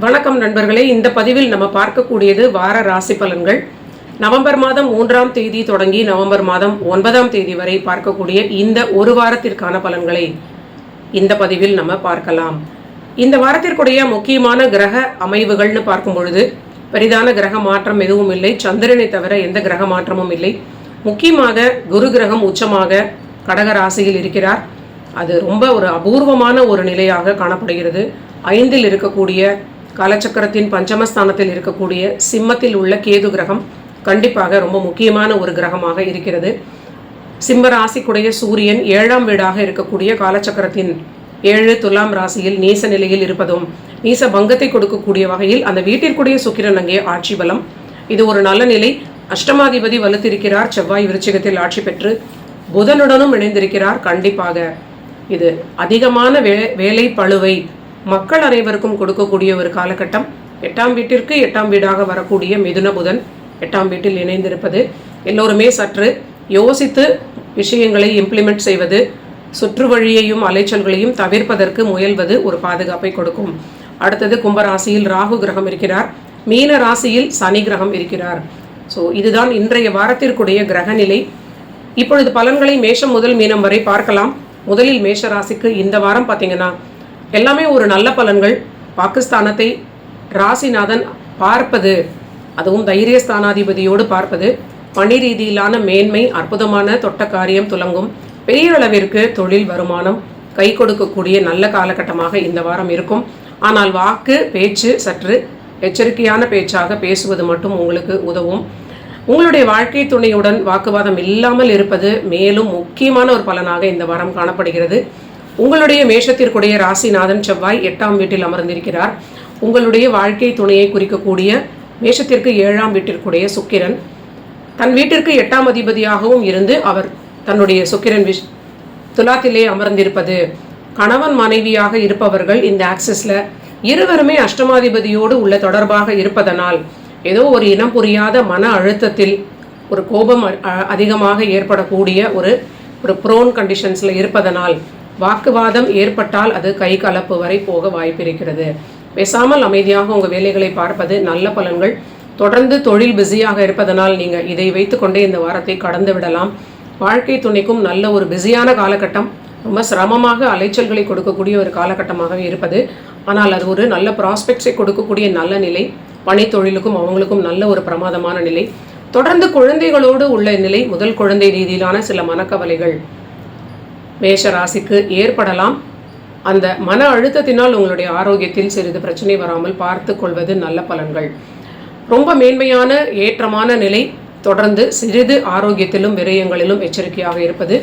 வணக்கம் நண்பர்களே. இந்த பதிவில் நம்ம பார்க்கக்கூடியது வார ராசி பலன்கள். நவம்பர் மாதம் மூன்றாம் தேதி தொடங்கி நவம்பர் மாதம் ஒன்பதாம் தேதி வரை பார்க்கக்கூடிய இந்த ஒரு வாரத்திற்கான பலன்களை இந்த பதிவில் நம்ம பார்க்கலாம். இந்த வாரத்திற்குடைய முக்கியமான கிரக அமைவுகள்னு பார்க்கும் பொழுது பெரிதான கிரக மாற்றம் எதுவும் இல்லை. சந்திரனை தவிர எந்த கிரக மாற்றமும் இல்லை. முக்கியமாக குரு கிரகம் உச்சமாக கடக ராசியில் இருக்கிறார். அது ரொம்ப ஒரு அபூர்வமான ஒரு நிலையாக காணப்படுகிறது. ஐந்தில் இருக்கக்கூடிய காலச்சக்கரத்தின் பஞ்சமஸ்தானத்தில் இருக்கக்கூடிய சிம்மத்தில் உள்ள கேது கிரகம் கண்டிப்பாக ரொம்ப முக்கியமான ஒரு கிரகமாக இருக்கிறது. சிம்ம ராசிக்குடைய சூரியன் ஏழாம் வீடாக இருக்கக்கூடிய காலச்சக்கரத்தின் ஏழு துலாம் ராசியில் நீச நிலையில் இருப்பதும் நீச பங்கத்தை கொடுக்கக்கூடிய வகையில் அந்த வீட்டிற்குடைய சுக்கிரன் அங்கே ஆட்சி பலம். இது ஒரு நல்ல நிலை. அஷ்டமாதிபதி வலுத்திருக்கிறார். செவ்வாய் விருச்சிகத்தில் ஆட்சி பெற்று புதனுடனும் இணைந்திருக்கிறார். கண்டிப்பாக இது அதிகமான வே வேலை பழுவை மக்கள் அனைவருக்கும் கொடுக்கக்கூடிய ஒரு காலகட்டம். எட்டாம் வீட்டிற்கு எட்டாம் வீடாக வரக்கூடிய மிதுன புதன் எட்டாம் வீட்டில் இணைந்திருப்பது. எல்லோருமே சற்று யோசித்து விஷயங்களை இம்ப்ளிமெண்ட் செய்வது சுற்று வழியையும் அலைச்சல்களையும் தவிர்ப்பதற்கு முயல்வது ஒரு பாதுகாப்பை கொடுக்கும். அடுத்தது கும்பராசியில் ராகு கிரகம் இருக்கிறார். மீன ராசியில் சனி கிரகம் இருக்கிறார். ஸோ இதுதான் இன்றைய வாரத்திற்குடைய கிரகநிலை. இப்பொழுது பலன்களை மேஷம் முதல் மீனம் வரை பார்க்கலாம். முதலில் மேஷ ராசிக்கு இந்த வாரம் பார்த்தீங்கன்னா எல்லாமே ஒரு நல்ல பலன்கள். பாகிஸ்தானத்தை ராசிநாதன் பார்ப்பது அதுவும் தைரியஸ்தானாதிபதியோடு பார்ப்பது பணி ரீதியிலான மேன்மை அற்புதமான தொட்ட காரியம் துலங்கும். பெரிய அளவிற்கு தொழில் வருமானம் கை கொடுக்கக்கூடிய நல்ல காலகட்டமாக இந்த வாரம் இருக்கும். ஆனால் வாக்கு பேச்சு சற்று எச்சரிக்கையான பேச்சாக பேசுவது மட்டும் உங்களுக்கு உதவும். உங்களுடைய வாழ்க்கை துணையுடன் வாக்குவாதம் இல்லாமல் இருப்பது மேலும் முக்கியமான ஒரு பலனாக இந்த வாரம் காணப்படுகிறது. உங்களுடைய மேஷத்திற்குடைய ராசிநாதன் செவ்வாய் எட்டாம் வீட்டில் அமர்ந்திருக்கிறார். உங்களுடைய வாழ்க்கை துணையை குறிக்கக்கூடிய மேஷத்திற்கு ஏழாம் வீட்டிற்குடைய சுக்கிரன். தன் வீட்டிற்கு எட்டாம் அதிபதியாகவும் இருந்து அவர் தன்னுடைய சுக்கிரன் விஷ் துலாத்திலே அமர்ந்திருப்பது. கணவன் மனைவியாக இருப்பவர்கள் இந்த ஆக்சஸில் இருவருமே அஷ்டமாதிபதியோடு உள்ள தொடர்பாக இருப்பதனால் ஏதோ ஒரு இனம் புரியாத மன அழுத்தத்தில் ஒரு கோபம் அ- அதிகமாக ஏற்படக்கூடிய ஒரு ஒரு ப்ரோன் கண்டிஷன்ஸில் இருப்பதனால் வாக்குவாதம் ஏற்பட்டால் அது கை கலப்பு வரை போக வாய்ப்பிருக்கிறது. பேசாமல் அமைதியாக உங்கள் வேலைகளை பார்ப்பது நல்ல பலன்கள். தொடர்ந்து தொழில் பிஸியாக இருப்பதனால் நீங்கள் இதை வைத்துக்கொண்டே இந்த வாரத்தை கடந்து விடலாம். வாழ்க்கை துணைக்கும் நல்ல ஒரு பிஸியான காலகட்டம். ரொம்ப சிரமமாக அலைச்சல்களை கொடுக்கக்கூடிய ஒரு காலகட்டமாகவே இருப்பது. ஆனால் அது ஒரு நல்ல ப்ராஸ்பெக்ட்ஸை கொடுக்கக்கூடிய நல்ல நிலை. பனை தொழிலுக்கும் அவங்களுக்கும் நல்ல ஒரு பிரமாதமான நிலை. தொடர்ந்து குழந்தைகளோடு உள்ள நிலை முதல் குழந்தை ரீதியிலான சில மனக்கவலைகள். மேஷ ராசிக்கு ஏற்படலாம். அந்த மன அழுத்தத்தினால் உங்களுடைய ஆரோக்கியத்தில் சிறிது பிரச்சனை வராமல் பார்த்து கொள்வது நல்ல பலன்கள். ரொம்ப மேன்மையான ஏற்றமான நிலை தொடர்ந்து சிறிது ஆரோக்கியத்திலும் விரயங்களிலும் எச்சரிக்கையாக இருப்பது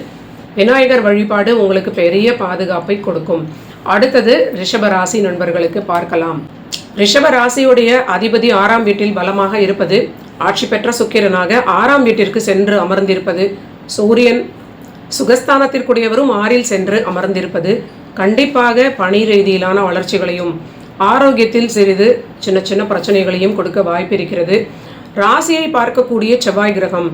விநாயகர் வழிபாடு உங்களுக்கு பெரிய பாதுகாப்பை கொடுக்கும். அடுத்தது ரிஷப ராசி நண்பர்களுக்கு பார்க்கலாம். ரிஷப ராசியுடைய அதிபதி ஆறாம் வீட்டில் பலமாக இருப்பது ஆட்சி பெற்ற சுக்கிரனாக ஆறாம் வீட்டிற்கு சென்று அமர்ந்திருப்பது சூரியன் சுகஸ்தானத்திற்குடையவரும் ஆறில் சென்று அமர்ந்திருப்பது கண்டிப்பாக பணி ரீதியிலான வளர்ச்சிகளையும் ஆரோக்கியத்தில் சிறிது சின்ன சின்ன பிரச்சனைகளையும் கொடுக்க வாய்ப்பிருக்கிறது. ராசியை பார்க்கக்கூடிய செவ்வாய் கிரகம்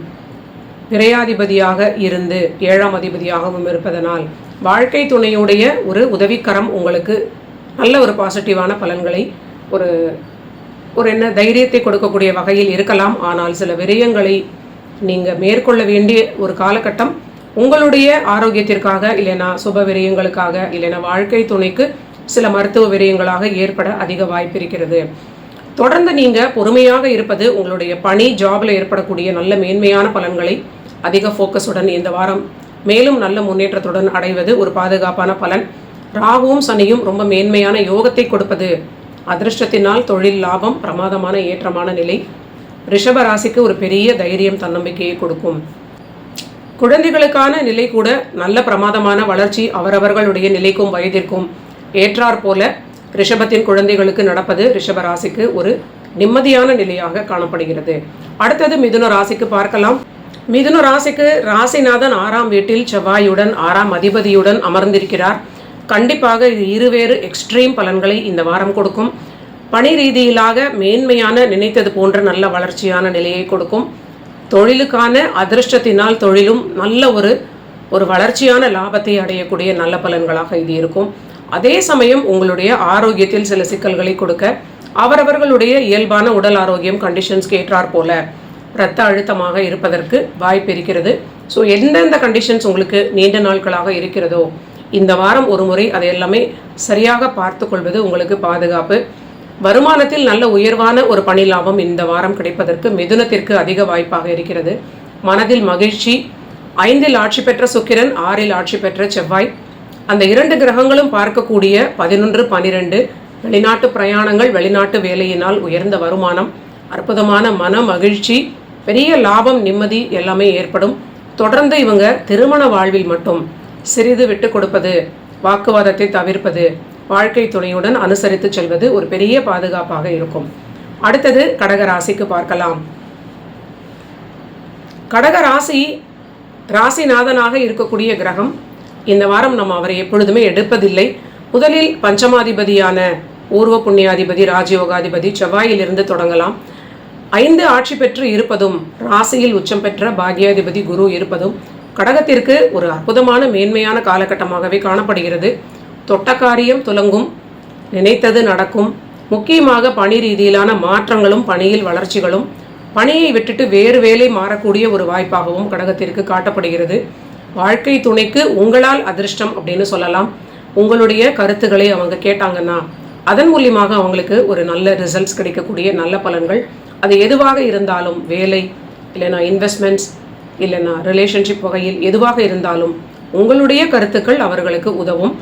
விரையாதிபதியாக இருந்து ஏழாம் அதிபதியாகவும் இருப்பதனால் வாழ்க்கை துணையுடைய ஒரு உதவிக்கரம் உங்களுக்கு நல்ல ஒரு பாசிட்டிவான பலன்களை ஒரு ஒரு என்ன தைரியத்தை கொடுக்கக்கூடிய வகையில் இருக்கலாம். ஆனால் சில விரயங்களை நீங்கள் மேற்கொள்ள வேண்டிய ஒரு காலகட்டம் உங்களுடைய ஆரோக்கியத்திற்காக இல்லைனா சுப விரயங்களுக்காக இல்லைனா வாழ்க்கை துணைக்கு சில மருத்துவ விரயங்களாக ஏற்பட அதிக வாய்ப்பு இருக்கிறது. தொடர்ந்து நீங்கள் பொறுமையாக இருப்பது உங்களுடைய பணி ஜாபில் ஏற்படக்கூடிய நல்ல மேன்மையான பலன்களை அதிக ஃபோக்கஸுடன் இந்த வாரம் மேலும் நல்ல முன்னேற்றத்துடன் அடைவது ஒரு பாதுகாப்பான பலன். ராகுவும் சனியும் ரொம்ப மேன்மையான யோகத்தை கொடுப்பது அதிர்ஷ்டத்தினால் தொழில் லாபம் பிரமாதமான ஏற்றமான நிலை. ரிஷப ராசிக்கு ஒரு பெரிய தைரியம் தன்னம்பிக்கையை கொடுக்கும். குழந்தைகளுக்கான நிலை கூட நல்ல பிரமாதமான வளர்ச்சி அவரவர்களுடைய நிலைக்கும் வயதிற்கும் ஏற்றாற் போல ரிஷபத்தின் குழந்தைகளுக்கு நடப்பது ரிஷப ராசிக்கு ஒரு நிம்மதியான நிலையாக காணப்படுகிறது. அடுத்தது மிதுன ராசிக்கு பார்க்கலாம். மிதுன ராசிக்கு ராசிநாதன் ஆறாம் வீட்டில் செவ்வாயுடன் ஆறாம் அதிபதியுடன் அமர்ந்திருக்கிறார். கண்டிப்பாக இது இருவேறு எக்ஸ்ட்ரீம் பலன்களை இந்த வாரம் கொடுக்கும். பணி ரீதியிலாக மேன்மையான நினைத்தது போன்ற நல்ல வளர்ச்சியான நிலையை கொடுக்கும். தொழிலுக்கான அதிர்ஷ்டத்தினால் தொழிலும் நல்ல ஒரு ஒரு வளர்ச்சியான லாபத்தை அடையக்கூடிய நல்ல பலன்களாக இது இருக்கும். அதே சமயம் உங்களுடைய ஆரோக்கியத்தில் சில சிக்கல்களை கொடுக்க அவரவர்களுடைய இயல்பான உடல் ஆரோக்கியம் கண்டிஷன்ஸ்க்கு ஏற்றாற் போல இரத்த அழுத்தமாக இருப்பதற்கு வாய்ப்பு இருக்கிறது. ஸோ எந்தெந்த கண்டிஷன்ஸ் உங்களுக்கு நீண்ட நாட்களாக இருக்கிறதோ இந்த வாரம் ஒரு முறை அதை எல்லாமே சரியாக பார்த்து கொள்வது உங்களுக்கு பாதுகாப்பு. வருமானத்தில் நல்ல உயர்வான ஒரு பணி லாபம் இந்த வாரம் கிடைப்பதற்கு மிதுனத்திற்கு அதிக வாய்ப்பாக இருக்கிறது. மனதில் மகிழ்ச்சி. ஐந்தில் ஆட்சி பெற்ற சுக்கிரன் ஆறில் ஆட்சி பெற்ற செவ்வாய். அந்த இரண்டு கிரகங்களும் பார்க்கக்கூடிய பதினொன்று பனிரெண்டு. வெளிநாட்டு பிரயாணங்கள் வெளிநாட்டு வேலையினால் உயர்ந்த வருமானம். அற்புதமான மன மகிழ்ச்சி. பெரிய லாபம் நிம்மதி எல்லாமே ஏற்படும். தொடர்ந்து இவங்க திருமண வாழ்வில் மட்டும் சிறிது விட்டு கொடுப்பது வாக்குவாதத்தை தவிர்ப்பது வாழ்க்கை துணையுடன் அனுசரித்து செல்வது ஒரு பெரிய பாதுகாப்பாக இருக்கும். அடுத்தது கடகராசிக்கு பார்க்கலாம். கடகராசி ராசிநாதனாக இருக்கக்கூடிய கிரகம் இந்த வாரம் நம்ம அவரை எப்பொழுதுமே எடுப்பதில்லை. முதலில் பஞ்சமாதிபதியான ஊர்வ புண்ணியாதிபதி ராஜயோகாதிபதி செவ்வாயிலிருந்து தொடங்கலாம். ஐந்து ஆட்சி பெற்று இருப்பதும் ராசியில் உச்சம் பெற்ற பாக்யாதிபதி குரு இருப்பதும் கடகத்திற்கு ஒரு அற்புதமான மேன்மையான காலகட்டமாகவே காணப்படுகிறது. தொட்டக்காரியம் துலங்கும் நினைத்தது நடக்கும். முக்கியமாக பணி ரீதியிலான மாற்றங்களும் பணியில் வளர்ச்சிகளும் பணியை விட்டுட்டு வேறு வேலை மாறக்கூடிய ஒரு வாய்ப்பாகவும் கடகத்திற்கு காட்டப்படுகிறது. வாழ்க்கை துணைக்கு உங்களால் அதிர்ஷ்டம் அப்படின்னு சொல்லலாம். உங்களுடைய கருத்துக்களை அவங்க கேட்டாங்கன்னா அதன் மூலியமாக அவங்களுக்கு ஒரு நல்ல ரிசல்ட்ஸ் கிடைக்கக்கூடிய நல்ல பலன்கள். அது எதுவாக இருந்தாலும் வேலை இல்லைனா இன்வெஸ்ட்மெண்ட்ஸ் இல்லைனா ரிலேஷன்ஷிப் வகையில் எதுவாக இருந்தாலும் உங்களுடைய கருத்துக்கள் அவர்களுக்கு உதவும்.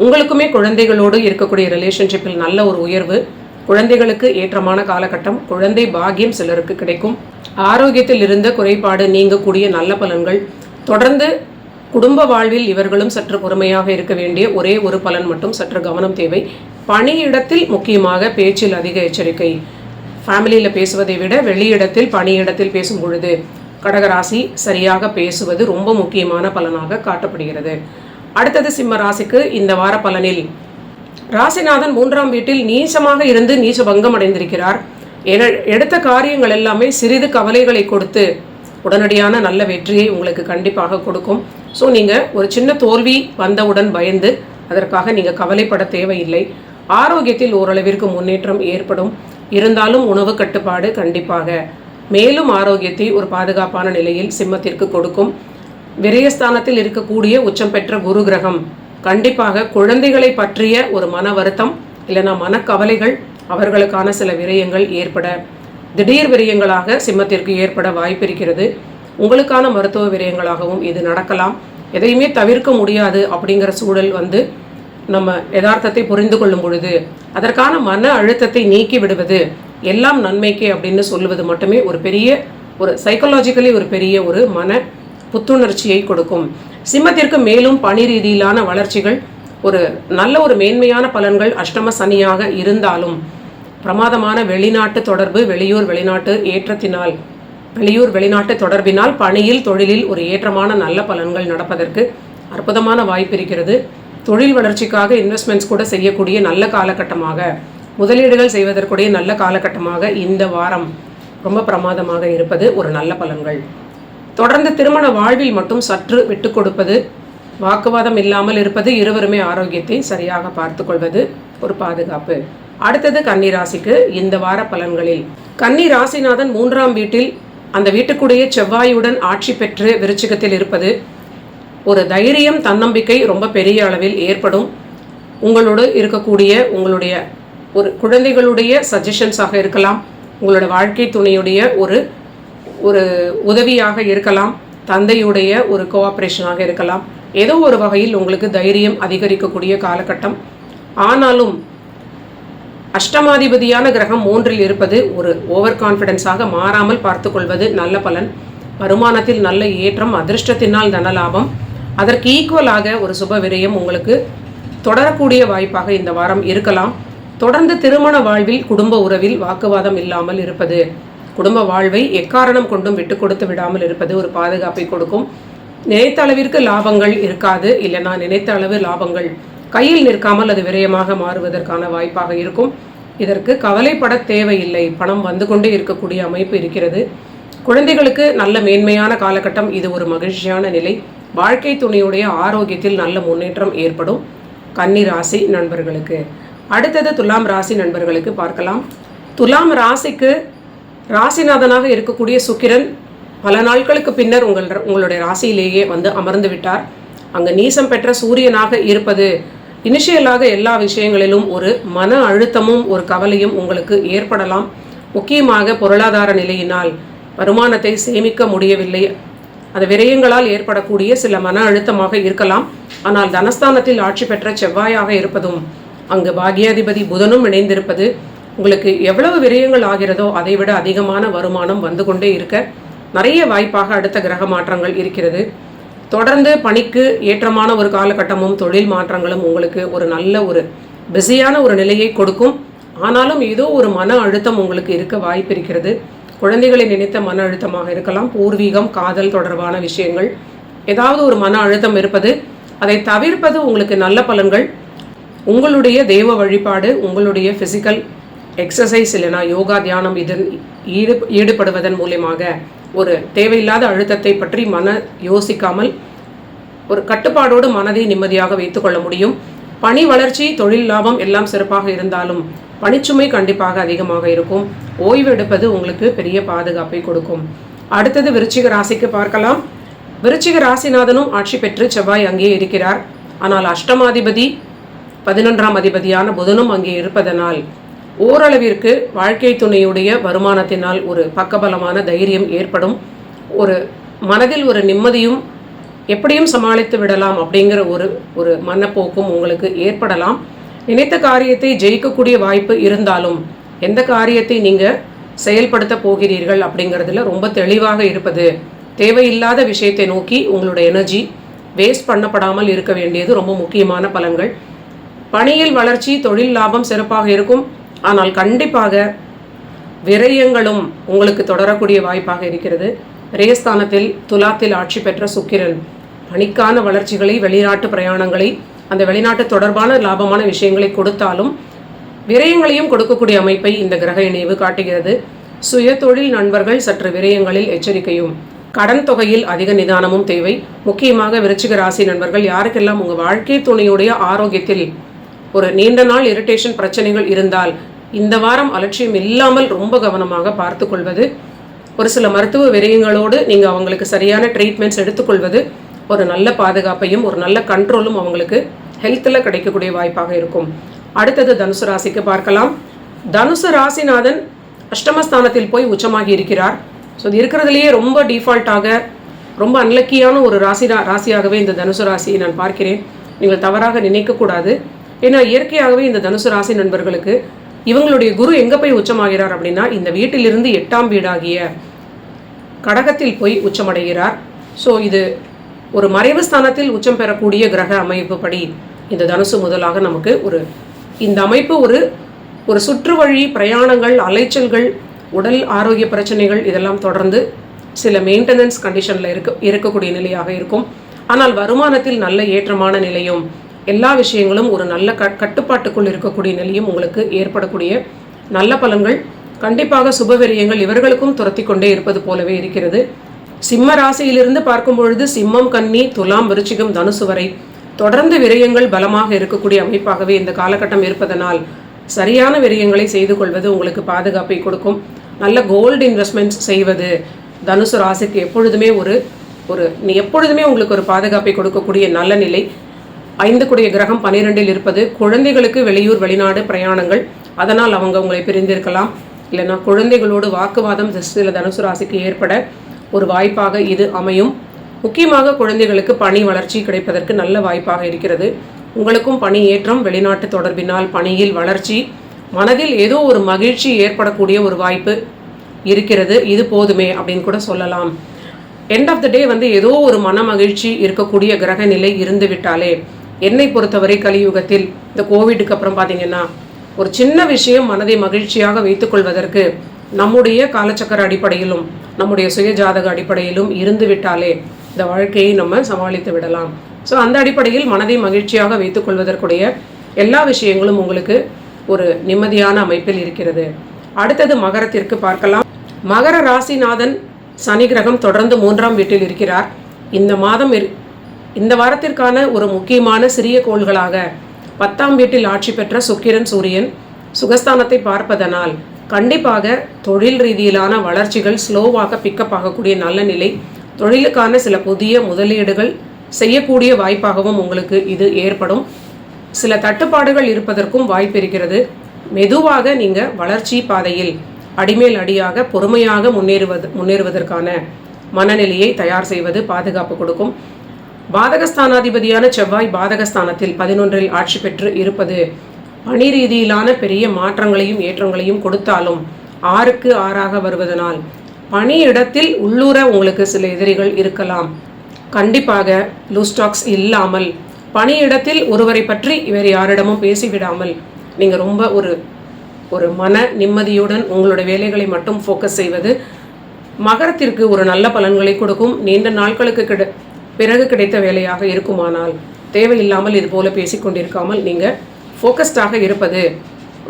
உங்களுக்குமே குழந்தைகளோடு இருக்கக்கூடிய ரிலேஷன்ஷிப்பில் நல்ல ஒரு உயர்வு. குழந்தைகளுக்கு ஏற்றமான காலகட்டம். குழந்தை பாக்கியம் சிலருக்கு கிடைக்கும். ஆரோக்கியத்தில் இருந்த குறைபாடு நீங்கக்கூடிய நல்ல பலன்கள். தொடர்ந்து குடும்ப வாழ்வில் இவர்களும் சற்று பொறுமையாக இருக்க வேண்டிய ஒரே ஒரு பலன் மட்டும் சற்று கவனம் தேவை. பணியிடத்தில் முக்கியமாக பேச்சில் அதிக எச்சரிக்கை. ஃபேமிலியில் பேசுவதை விட வெளியிடத்தில் பணியிடத்தில் பேசும் பொழுது கடகராசி சரியாக பேசுவது ரொம்ப முக்கியமான பலனாக காட்டப்படுகிறது. அடுத்தது சிம்ம ராசிக்கு இந்த வார பலனில். ராசிநாதன் மூன்றாம் வீட்டில் நீச்சமாக இருந்து நீச்ச பங்கம் அடைந்திருக்கிறார். என- எடுத்த காரியங்கள் எல்லாமே சிறிது கவலைகளை கொடுத்து உடனடியான நல்ல வெற்றியை உங்களுக்கு கண்டிப்பாக கொடுக்கும். ஸோ நீங்கள் ஒரு சின்ன தோல்வி வந்தவுடன் பயந்து அதற்காக நீங்கள் கவலைப்பட தேவையில்லை. ஆரோக்கியத்தில் ஓரளவிற்கு முன்னேற்றம் ஏற்படும். இருந்தாலும் உணவு கட்டுப்பாடு கண்டிப்பாக. மேலும் ஆரோக்கியத்தை ஒரு பாதுகாப்பான நிலையில் சிம்மத்திற்கு கொடுக்கும். விரயஸ்தானத்தில் இருக்கக்கூடிய உச்சம் பெற்ற குரு கிரகம் கண்டிப்பாக குழந்தைகளை பற்றிய ஒரு மன வருத்தம் இல்லைனா மனக்கவலைகள் அவர்களுக்கான சில விரயங்கள் ஏற்பட திடீர் விரயங்களாக சிம்மத்திற்கு ஏற்பட வாய்ப்பிருக்கிறது. உங்களுக்கான மருத்துவ விரயங்களாகவும் இது நடக்கலாம். எதையுமே தவிர்க்க முடியாது அப்படிங்கிற சூழல் வந்து நம்ம யதார்த்தத்தை புரிந்து கொள்ளும் பொழுது அதற்கான மன அழுத்தத்தை நீக்கி விடுவது எல்லாம் நன்மைக்கே அப்படின்னு சொல்லுவது மட்டுமே ஒரு பெரிய ஒரு சைக்கலாஜிக்கலி ஒரு பெரிய ஒரு மன புத்துணர்ச்சியை கொடுக்கும். சிம்மத்திற்கு மேலும் பணி ரீதியிலான வளர்ச்சிகள் ஒரு நல்ல ஒரு மேன்மையான பலன்கள் அஷ்டம சனியாக இருந்தாலும் பிரமாதமான வெளிநாட்டு தொடர்பு வெளியூர் வெளிநாட்டு ஏற்றத்தினால் வெளியூர் வெளிநாட்டு தொடர்பினால் பணியில் தொழிலில் ஒரு ஏற்றமான நல்ல பலன்கள் நடப்பதற்கு அற்புதமான வாய்ப்பு இருக்கிறது. தொழில் வளர்ச்சிக்காக இன்வெஸ்ட்மெண்ட்ஸ் கூட செய்யக்கூடிய நல்ல காலகட்டமாக முதலீடுகள் செய்வதற்குடைய நல்ல காலகட்டமாக இந்த வாரம் ரொம்ப பிரமாதமாக இருப்பது ஒரு நல்ல பலன்கள். தொடர்ந்து திருமண வாழ்வில் மட்டும் சற்று விட்டு கொடுப்பது வாக்குவாதம் இல்லாமல் இருப்பது இருவருமே ஆரோக்கியத்தை சரியாக பார்த்து கொள்வது ஒரு பாதுகாப்பு. அடுத்தது கன்னி ராசிக்கு இந்த வார பலன்களில். கன்னி ராசிநாதன் மூன்றாம் வீட்டில் அந்த வீட்டுக்குடைய செவ்வாயுடன் ஆட்சி பெற்று விருச்சிகத்தில் இருப்பது ஒரு தைரியம் தன்னம்பிக்கை ரொம்ப பெரிய அளவில் ஏற்படும். உங்களோடு இருக்கக்கூடிய உங்களுடைய ஒரு குழந்தைகளுடைய சஜஷன்ஸாக இருக்கலாம். உங்களோட வாழ்க்கை துணையுடைய ஒரு ஒரு உதவியாக இருக்கலாம் தந்தையுடைய ஒரு கோஆப்ரேஷனாக இருக்கலாம். ஏதோ ஒரு வகையில் உங்களுக்கு தைரியம் அதிகரிக்கக்கூடிய காலகட்டம். ஆனாலும் அஷ்டமாதிபதியான கிரகம் மூன்றில் இருப்பது ஒரு ஓவர் கான்ஃபிடென்ஸாக மாறாமல் பார்த்துக்கொள்வது நல்ல பலன். வருமானத்தில் நல்ல ஏற்றம் அதிர்ஷ்டத்தினால் தனலாபம் அதற்கு ஈக்குவலாக ஒரு சுப விரயம் உங்களுக்கு தொடரக்கூடிய வாய்ப்பாக இந்த வாரம் இருக்கலாம். தொடர்ந்து திருமண வாழ்வில் குடும்ப உறவில் வாக்குவாதம் இல்லாமல் இருப்பது. குடும்ப வாழ்வை எக்காரணம் கொண்டும் விட்டு கொடுத்து விடாமல் இருப்பது ஒரு பாதுகாப்பை கொடுக்கும். நினைத்த அளவிற்கு லாபங்கள் இருக்காது. இல்லைனா நினைத்த அளவு லாபங்கள் கையில் நிற்காமல் அது விரயமாக மாறுவதற்கான வாய்ப்பாக இருக்கும். இதற்கு கவலைப்பட தேவையில்லை. பணம் வந்து கொண்டே இருக்கக்கூடிய அமைப்பு இருக்கிறது. குழந்தைகளுக்கு நல்ல மேன்மையான காலகட்டம். இது ஒரு மகிழ்ச்சியான நிலை. வாழ்க்கை துணையுடைய ஆரோக்கியத்தில் நல்ல முன்னேற்றம் ஏற்படும். கன்னி ராசி நண்பர்களுக்கு. அடுத்தது துலாம் ராசி நண்பர்களுக்கு பார்க்கலாம். துலாம் ராசிக்கு ராசிநாதனாக இருக்கக்கூடிய சுக்கிரன் பல நாட்களுக்கு பின்னர் உங்கள் உங்களுடைய ராசியிலேயே வந்து அமர்ந்து விட்டார். அங்கு நீசம் பெற்ற சூரியனாக இருப்பது இனிஷியலாக எல்லா விஷயங்களிலும் ஒரு மன அழுத்தமும் ஒரு கவலையும் உங்களுக்கு ஏற்படலாம். முக்கியமாக பொருளாதார நிலையினால் வருமானத்தை சேமிக்க முடியவில்லை. அது விரயங்களால் ஏற்படக்கூடிய சில மன அழுத்தமாக இருக்கலாம். ஆனால் தனஸ்தானத்தில் ஆட்சி பெற்ற செவ்வாயாக இருப்பதும் அங்கு பாகியாதிபதி புதனும் இணைந்திருப்பது உங்களுக்கு எவ்வளவு விரயங்கள் ஆகிறதோ அதை விட அதிகமான வருமானம் வந்து கொண்டே இருக்க நிறைய வாய்ப்பாக அடுத்த கிரக மாற்றங்கள் இருக்கிறது. தொடர்ந்து பணிக்கு ஏற்றமான ஒரு காலகட்டமும் தொழில் மாற்றங்களும் உங்களுக்கு ஒரு நல்ல ஒரு பிஸியான ஒரு நிலையை கொடுக்கும். ஆனாலும் ஏதோ ஒரு மன அழுத்தம் உங்களுக்கு இருக்க வாய்ப்பு இருக்கிறது. குழந்தைகளை நினைத்த மன அழுத்தமாக இருக்கலாம் பூர்வீகம் காதல் தொடர்பான விஷயங்கள். ஏதாவது ஒரு மன அழுத்தம் இருப்பது அதை தவிர்ப்பது உங்களுக்கு நல்ல பலன்கள். உங்களுடைய தெய்வ வழிபாடு உங்களுடைய ஃபிசிக்கல் எக்ஸசைஸ் இல்லைனா யோகா தியானம் இதன் ஈடு ஈடுபடுவதன் மூலியமாக ஒரு தேவையில்லாத அழுத்தத்தை பற்றி மன யோசிக்காமல் ஒரு கட்டுப்பாடோடு மனதை நிம்மதியாக வைத்துக்கொள்ள முடியும். பணி வளர்ச்சி தொழில் லாபம் எல்லாம் சிறப்பாக இருந்தாலும் பணிச்சுமை கண்டிப்பாக அதிகமாக இருக்கும். ஓய்வு எடுப்பது உங்களுக்கு பெரிய பாதுகாப்பை கொடுக்கும். அடுத்தது விருச்சிக ராசிக்கு பார்க்கலாம். விருச்சிக ராசிநாதனும் ஆட்சி பெற்று செவ்வாய் அங்கே இருக்கிறார். ஆனால் அஷ்டமாதிபதி பதினொன்றாம் அதிபதியான புதனும் அங்கே இருப்பதனால் ஓரளவிற்கு வாழ்க்கை துணையுடைய வருமானத்தினால் ஒரு பக்கபலமான தைரியம் ஏற்படும். ஒரு மனதில் ஒரு நிம்மதியும் எப்படியும் சமாளித்து விடலாம் அப்படிங்கிற ஒரு ஒரு மனப்போக்கும் உங்களுக்கு ஏற்படலாம். நினைத்த காரியத்தை ஜெயிக்கக்கூடிய வாய்ப்பு இருந்தாலும் எந்த காரியத்தை நீங்கள் செயல்படுத்த போகிறீர்கள் அப்படிங்கிறதுல ரொம்ப தெளிவாக இருப்பது தேவையில்லாத விஷயத்தை நோக்கி உங்களோட எனர்ஜி வேஸ்ட் பண்ணப்படாமல் இருக்க வேண்டியது ரொம்ப முக்கியமான பலன்கள். பணியில் வளர்ச்சி தொழில் லாபம் சிறப்பாக இருக்கும். ஆனால் கண்டிப்பாக விரயங்களும் உங்களுக்கு தொடரக்கூடிய வாய்ப்பாக இருக்கிறது. விரயஸ்தானத்தில் துலாத்தில் ஆட்சி பெற்ற சுக்கிரன். பணிக்கான வளர்ச்சிகளை வெளிநாட்டு பிரயாணங்களை அந்த வெளிநாட்டு தொடர்பான லாபமான விஷயங்களை கொடுத்தாலும் விரயங்களையும் கொடுக்கக்கூடிய அமைப்பை இந்த கிரக இணைவு காட்டுகிறது. சுய தொழில் நண்பர்கள் சற்று விரயங்களில் எச்சரிக்கையும் கடன் தொகையில் அதிக நிதானமும் தேவை. முக்கியமாக விருச்சிக ராசி நண்பர்கள் யாருக்கெல்லாம் உங்கள் வாழ்க்கை துணையுடைய ஆரோக்கியத்தில் ஒரு நீண்ட நாள் இரிட்டேஷன் பிரச்சனைகள் இருந்தால் இந்த வாரம் அலட்சியம் இல்லாமல் ரொம்ப கவனமாக பார்த்து கொள்வது ஒரு சில மருத்துவ விரயங்களோடு நீங்கள் அவங்களுக்கு சரியான ட்ரீட்மெண்ட்ஸ் எடுத்துக்கொள்வது ஒரு நல்ல பாதுகாப்பையும் ஒரு நல்ல கண்ட்ரோலும் அவங்களுக்கு ஹெல்த்தில் கிடைக்கக்கூடிய வாய்ப்பாக இருக்கும். அடுத்தது தனுசு ராசிக்கு பார்க்கலாம். தனுசு ராசிநாதன் அஷ்டமஸ்தானத்தில் போய் உச்சமாகி இருக்கிறார். ஸோ இது இருக்கிறதுலையே ரொம்ப டிஃபால்ட்டாக ரொம்ப அன்லக்கியான ஒரு ராசி ராசியாகவே இந்த தனுசு ராசியை நான் பார்க்கிறேன். நீங்கள் தவறாக நினைக்கக்கூடாது ஏன்னா இயற்கையாகவே இந்த தனுசு ராசி நண்பர்களுக்கு இவங்களுடைய குரு எங்கே போய் உச்சமாகிறார் அப்படின்னா இந்த வீட்டிலிருந்து எட்டாம் வீடாகிய கடகத்தில் போய் உச்சமடைகிறார். ஸோ இது ஒரு மறைவு ஸ்தானத்தில் உச்சம் பெறக்கூடிய கிரக அமைப்பு படி இந்த தனுசு முதலாக நமக்கு ஒரு இந்த அமைப்பு ஒரு ஒரு சுற்று வழி பிரயாணங்கள் அலைச்சல்கள் உடல் ஆரோக்கிய பிரச்சனைகள் இதெல்லாம் தொடர்ந்து சில மெயின்டெனன்ஸ் கண்டிஷனில் இருக்க இருக்கக்கூடிய நிலையாக இருக்கும். ஆனால் வருமானத்தில் நல்ல ஏற்றமான நிலையும் எல்லா விஷயங்களும் ஒரு நல்ல க கட்டுப்பாட்டுக்குள் இருக்கக்கூடிய நிலையும் உங்களுக்கு ஏற்படக்கூடிய நல்ல பலன்கள். கண்டிப்பாக சுபவிரியங்கள் இவர்களுக்கும் துரத்தி கொண்டே இருப்பது போலவே இருக்கிறது. சிம்ம ராசியிலிருந்து பார்க்கும் பொழுது சிம்மம் கன்னி துலாம் விருச்சிகம் தனுசு வரை தொடர்ந்து விரயங்கள் பலமாக இருக்கக்கூடிய அமைப்பாகவே இந்த காலகட்டம் இருப்பதனால் சரியான விரயங்களை செய்து கொள்வது உங்களுக்கு பாதுகாப்பை கொடுக்கும். நல்ல கோல்டு இன்வெஸ்ட்மெண்ட்ஸ் செய்வது தனுசு ராசிக்கு எப்பொழுதுமே ஒரு ஒரு நீ எப்பொழுதுமே உங்களுக்கு ஒரு பாதுகாப்பை கொடுக்கக்கூடிய நல்ல நிலை. ஐந்து கூடிய கிரகம் பன்னிரெண்டில் இருப்பது குழந்தைகளுக்கு வெளியூர் வெளிநாடு பிரயாணங்கள். அதனால் அவங்க உங்களை பிரிந்திருக்கலாம். இல்லைன்னா குழந்தைகளோடு வாக்குவாதம் சில தனுசு ராசிக்கு ஏற்பட ஒரு வாய்ப்பாக இது அமையும். முக்கியமாக குழந்தைகளுக்கு பணி வளர்ச்சி கிடைப்பதற்கு நல்ல வாய்ப்பாக இருக்கிறது. உங்களுக்கும் பணி ஏற்றம் வெளிநாட்டு தொடர்பினால் பணியில் வளர்ச்சி மனதில் ஏதோ ஒரு மகிழ்ச்சி ஏற்படக்கூடிய ஒரு வாய்ப்பு இருக்கிறது. இது போதுமே அப்படின்னு கூட சொல்லலாம். எண்ட் ஆஃப் த டே வந்து ஏதோ ஒரு மன மகிழ்ச்சி இருக்கக்கூடிய கிரக நிலை இருந்துவிட்டாலே என்னை பொறுத்தவரை கலியுகத்தில் இந்த கோவிடுக்கு அப்புறம் பார்த்தீங்கன்னா ஒரு சின்ன விஷயம் மனதை மகிழ்ச்சியாக வைத்துக்கொள்வதற்கு நம்முடைய காலச்சக்கர அடிப்படையிலும் நம்முடைய சுய ஜாதக அடிப்படையிலும் இருந்து விட்டாலே இந்த வாழ்க்கையை நம்ம சமாளித்து விடலாம். ஸோ அந்த அடிப்படையில் மனதை மகிழ்ச்சியாக வைத்துக்கொள்வதற்குடைய எல்லா விஷயங்களும் உங்களுக்கு ஒரு நிம்மதியான அமைப்பில் இருக்கிறது. அடுத்தது மகரத்திற்கு பார்க்கலாம். மகர ராசிநாதன் சனி கிரகம் தொடர்ந்து மூன்றாம் வீட்டில் இருக்கிறார். இந்த மாதம் இரு இந்த வாரத்திற்கான ஒரு முக்கியமான சிறிய கோள்களாக பத்தாம் வீட்டில் ஆட்சி பெற்ற சுக்கிரன் சூரியன் சுகஸ்தானத்தை பார்ப்பதனால் கண்டிப்பாக தொழில் ரீதியிலான வளர்ச்சிகள் ஸ்லோவாக பிக்கப் ஆகக்கூடிய நல்ல நிலை. தொழிலுக்கான சில புதிய முதலீடுகள் செய்யக்கூடிய வாய்ப்பாகவும் உங்களுக்கு இது ஏற்படும். சில தட்டுப்பாடுகள் இருப்பதற்கும் வாய்ப்பு இருக்கிறது. மெதுவாக நீங்கள் வளர்ச்சி பாதையில் அடிமேல் அடியாக பொறுமையாக முன்னேறுவது முன்னேறுவதற்கான மனநிலையை தயார் செய்வது பாதுகாப்பு கொடுக்கும். பாதகஸ்தானாதிபதியான செவ்வாய் பாதகஸ்தானத்தில் பதினொன்றில் ஆட்சி பெற்று இருப்பது பணி ரீதியிலான பெரிய மாற்றங்களையும் ஏற்றங்களையும் கொடுத்தாலும் ஆறுக்கு ஆறாக வருவதனால் பணியிடத்தில் உள்ளூர உங்களுக்கு சில எதிரிகள் இருக்கலாம். கண்டிப்பாக லூஸ்டாக்ஸ் இல்லாமல் பணியிடத்தில் ஒருவரை பற்றி இவர் யாரிடமும் பேசிவிடாமல் நீங்கள் ரொம்ப ஒரு ஒரு மன நிம்மதியுடன் உங்களுடைய வேலைகளை மட்டும் ஃபோக்கஸ் செய்வது மகரத்திற்கு ஒரு நல்ல பலன்களை கொடுக்கும். நீண்ட நாட்களுக்கு கிட பிறகு கிடைத்த வேலையாக இருக்குமானால் தேவையில்லாமல் இது போல பேசிக்கொண்டிருக்காமல் நீங்கள் ஃபோக்கஸ்டாக இருப்பது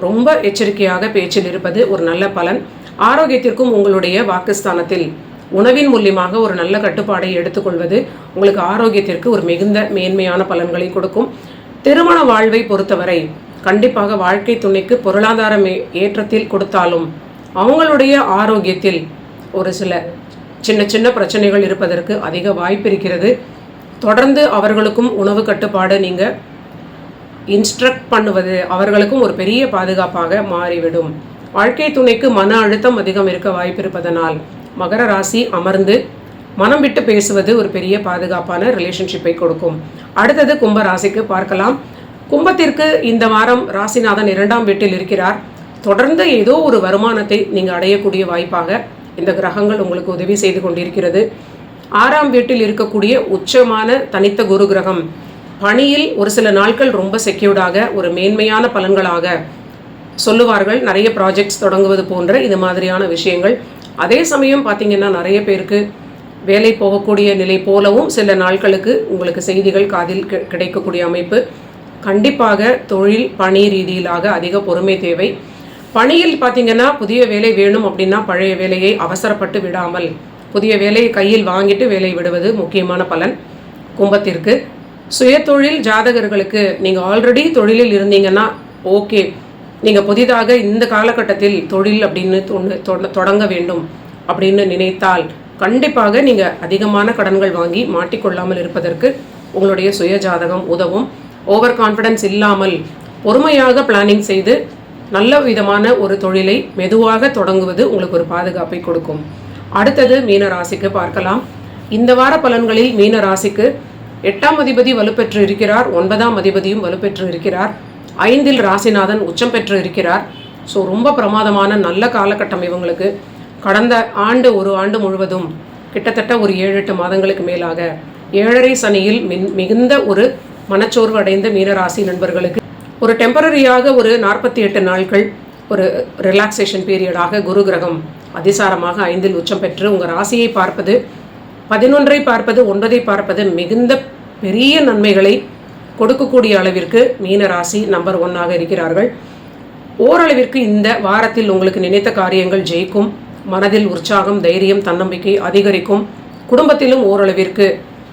ரொம்ப எச்சரிக்கையாக பேச்சில் இருப்பது ஒரு நல்ல பலன். ஆரோக்கியத்திற்கும் உங்களுடைய வாக்குஸ்தானத்தில் உணவின் மூலியமாக ஒரு நல்ல கட்டுப்பாடை எடுத்துக்கொள்வது உங்களுக்கு ஆரோக்கியத்திற்கு ஒரு மிகுந்த மேன்மையான பலன்களை கொடுக்கும். திருமண வாழ்வை பொறுத்தவரை கண்டிப்பாக வாழ்க்கை துணைக்கு பொருளாதார மே ஏற்றத்தில் கொடுத்தாலும் அவங்களுடைய ஆரோக்கியத்தில் ஒரு சில சின்ன சின்ன பிரச்சனைகள் இருப்பதற்கு அதிக வாய்ப்பு இருக்கிறது. தொடர்ந்து அவர்களுக்கும் உணவு கட்டுப்பாடு நீங்கள் இன்ஸ்ட்ரக்ட் பண்ணுவது அவர்களுக்கும் ஒரு பெரிய பாதுகாப்பாக மாறிவிடும். வாழ்க்கை துணைக்கு மன அழுத்தம் அதிகம் இருக்க வாய்ப்பு இருப்பதனால் மகர ராசி அமர்ந்து மனம் விட்டு பேசுவது ஒரு பெரிய பாதுகாப்பான ரிலேஷன்ஷிப்பை கொடுக்கும். அடுத்தது கும்ப ராசிக்கு பார்க்கலாம். கும்பத்திற்கு இந்த வாரம் ராசிநாதன் இரண்டாம் வீட்டில் இருக்கிறார். தொடர்ந்து ஏதோ ஒரு வருமானத்தை நீங்கள் அடையக்கூடிய வாய்ப்பாக இந்த கிரகங்கள் உங்களுக்கு உதவி செய்து கொண்டிருக்கிறது. ஆறாம் வீட்டில் இருக்கக்கூடிய உச்சமான தனித்த குரு கிரகம். பணியில் ஒரு சில நாட்கள் ரொம்ப செக்யூர்டாக ஒரு மேன்மையான பலன்களாக சொல்லுவார்கள். நிறைய ப்ராஜெக்ட்ஸ் தொடங்குவது போன்ற இது மாதிரியான விஷயங்கள். அதே சமயம் பார்த்தீங்கன்னா நிறைய பேருக்கு வேலை போகக்கூடிய நிலை போலவும் சில நாட்களுக்கு உங்களுக்கு செய்திகள் காதில் கிடைக்கக்கூடிய அமைப்பு. கண்டிப்பாக தொழில் பணி ரீதியிலாக அதிக பொறுமை தேவை. பணியில் பார்த்தீங்கன்னா புதிய வேலை வேணும் அப்படின்னா பழைய வேலையை அவசரப்பட்டு விடாமல் புதிய வேலையை கையில் வாங்கிட்டு வேலை விடுவது முக்கியமான பலன் கும்பத்திற்கு. சுயதொழில் ஜாதகர்களுக்கு நீங்கள் ஆல்ரெடி தொழிலில் இருந்தீங்கன்னா ஓகே நீங்கள் புதிதாக இந்த காலகட்டத்தில் தொழில் அப்படின்னு தொட- தொடங்க வேண்டும் அப்படின்னு நினைத்தால் கண்டிப்பாக நீங்கள் அதிகமான கடன்கள் வாங்கி மாட்டிக்கொள்ளாமல் இருப்பதற்கு உங்களுடைய சுய ஜாதகம் உதவும். ஓவர் கான்ஃபிடன்ஸ் இல்லாமல் பொறுமையாக பிளானிங் செய்து நல்ல விதமான ஒரு தொழிலை மெதுவாக தொடங்குவது உங்களுக்கு ஒரு பாதுகாப்பை கொடுக்கும். அடுத்தது மீன ராசிக்கு பார்க்கலாம். இந்த வார பலன்களில் மீன ராசிக்கு எட்டாம் அதிபதி வலுப்பெற்று இருக்கிறார் ஒன்பதாம் அதிபதியும் வலுப்பெற்று இருக்கிறார். ஐந்தில் ராசிநாதன் உச்சம் பெற்று இருக்கிறார். ஸோ ரொம்ப பிரமாதமான நல்ல காலகட்டம் இவங்களுக்கு. கடந்த ஆண்டு ஒரு ஆண்டு முழுவதும் கிட்டத்தட்ட ஒரு ஏழு எட்டு மாதங்களுக்கு மேலாக ஏழரை சனியில் மின் மிகுந்த ஒரு மனச்சோர்வு அடைந்த மீனராசி நண்பர்களுக்கு ஒரு டெம்பரரியாக ஒரு நாற்பத்தி எட்டு நாட்கள் ஒரு ரிலாக்ஸேஷன் பீரியடாக குரு கிரகம் அதிசாரமாக ஐந்தில் உச்சம் பெற்று உங்கள் ராசியை பார்ப்பது பதினொன்றை பார்ப்பது ஒன்பதை பார்ப்பது மிகுந்த பெரிய நன்மைகளை கொடுக்கக்கூடிய அளவிற்கு மீன ராசி நம்பர் ஒன்னாக இருக்கிறார்கள். ஓரளவிற்கு இந்த வாரத்தில் உங்களுக்கு நினைத்த காரியங்கள் ஜெயிக்கும். மனதில் உற்சாகம் தைரியம் தன்னம்பிக்கை அதிகரிக்கும். குடும்பத்திலும் ஓரளவிற்கு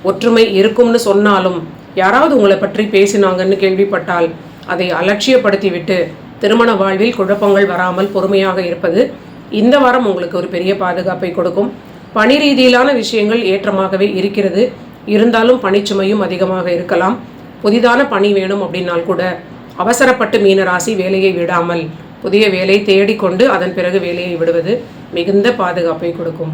ஒற்றுமை இருக்கும்னு சொன்னாலும் யாராவது உங்களை பற்றி பேசினாங்கன்னு கேள்விப்பட்டால் அதை அலட்சியப்படுத்திவிட்டு திருமண வாழ்வில் குழப்பங்கள் வராமல் பொறுமையாக இருப்பது இந்த வாரம் உங்களுக்கு ஒரு பெரிய பாதுகாப்பை கொடுக்கும். பணி ரீதியிலான விஷயங்கள் ஏற்றமாகவே இருக்கிறது. இருந்தாலும் பணிச்சுமையும் அதிகமாக இருக்கலாம். புதிதான பணி வேணும் அப்படின்னால் கூட அவசரப்பட்டு மீனராசி வேலையை விடாமல் புதிய வேலை தேடிக்கொண்டு அதன் பிறகு வேலையை விடுவது மிகுந்த பாதுகாப்பை கொடுக்கும்.